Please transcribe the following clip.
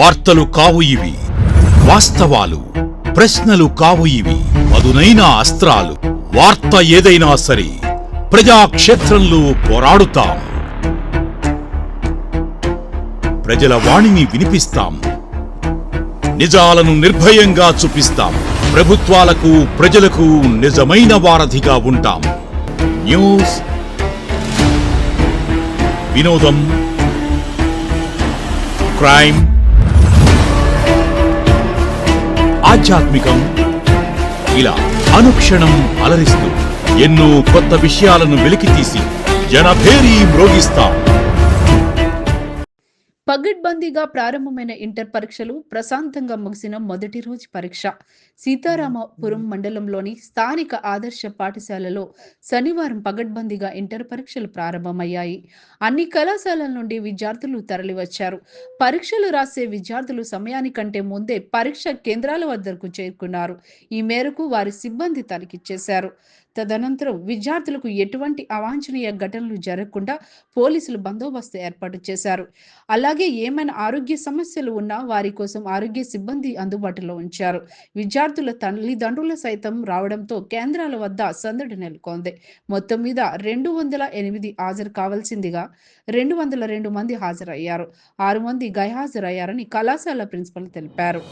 వార్తలు కావు ఇవి. వాస్తవాలు ప్రశ్నలు కావు ఇవి. పదునైన అస్త్రాలు వార్త ఏదైనా సరే ప్రజాక్షేత్రంలో పోరాడుతాం. ప్రజల వాణిని వినిపిస్తాం. నిజాలను నిర్భయంగా చూపిస్తాం. ప్రభుత్వాలకు ప్రజలకు నిజమైన వారధిగా ఉంటాం. న్యూస్. వినోదం. క్రైమ్. ఆధ్యాత్మికం. ఇలా అనుక్షణం అలరిస్తూ ఎన్నో కొత్త విషయాలను వెలికితీసి జనభేరీ మ్రోగిస్తాం. పగడ్బందీగా ప్రారంభమైన ఇంటర్ పరీక్షలు ప్రశాంతంగా ముగిసిన మొదటి రోజు పరీక్ష. సీతారామపురం మండలంలోని స్థానిక ఆదర్శ పాఠశాలలో శనివారం పగడ్బందీగా ఇంటర్ పరీక్షలు ప్రారంభమయ్యాయి. అన్ని కళాశాలల నుండి విద్యార్థులు తరలివచ్చారు. పరీక్షలు రాసే విద్యార్థులు సమయానికంటే ముందే పరీక్ష కేంద్రాల వద్దకు చేరుకున్నారు. ఈ మేరకు వారి సిబ్బంది తనిఖీ చేశారు. తదనంతరం విద్యార్థులకు ఎటువంటి అవాంఛనీయ ఘటనలు జరగకుండా పోలీసులు బందోబస్తు ఏర్పాటు చేశారు. అలాగే ఏమైనా ఆరోగ్య సమస్యలు ఉన్నా వారి కోసం ఆరోగ్య సిబ్బంది అందుబాటులో ఉంచారు. విద్యార్థుల తల్లిదండ్రులు సైతం రావడంతో కేంద్రాల వద్ద సందడి నెలకొంది. మొత్తం మీద రెండు వందల ఎనిమిది హాజరు కావాల్సిందిగా రెండు వందల రెండు మంది హాజరయ్యారు. ఆరు మంది గైహాజరయ్యారని కళాశాల ప్రిన్సిపల్ తెలిపారు.